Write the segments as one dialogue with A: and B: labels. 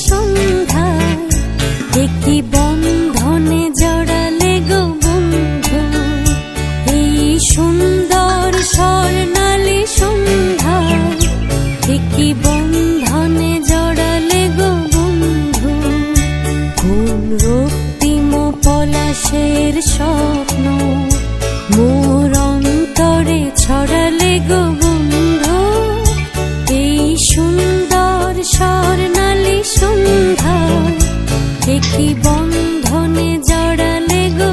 A: সন্ধ্যায় একটি বন্ধনে রক্তিম পলাশের স্বপ্ন। মোর অন্তরে ছড়ালে গো এই সুন্দর স্বর্ণালী সন্ধ্যা। একই বন্ধনে জড়ালে গো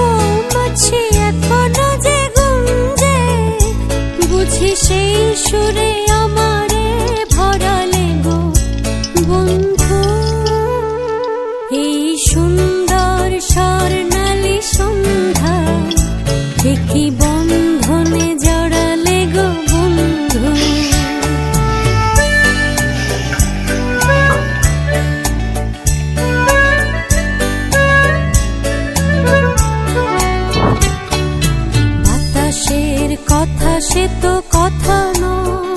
A: কথা সে তো কথা নয়।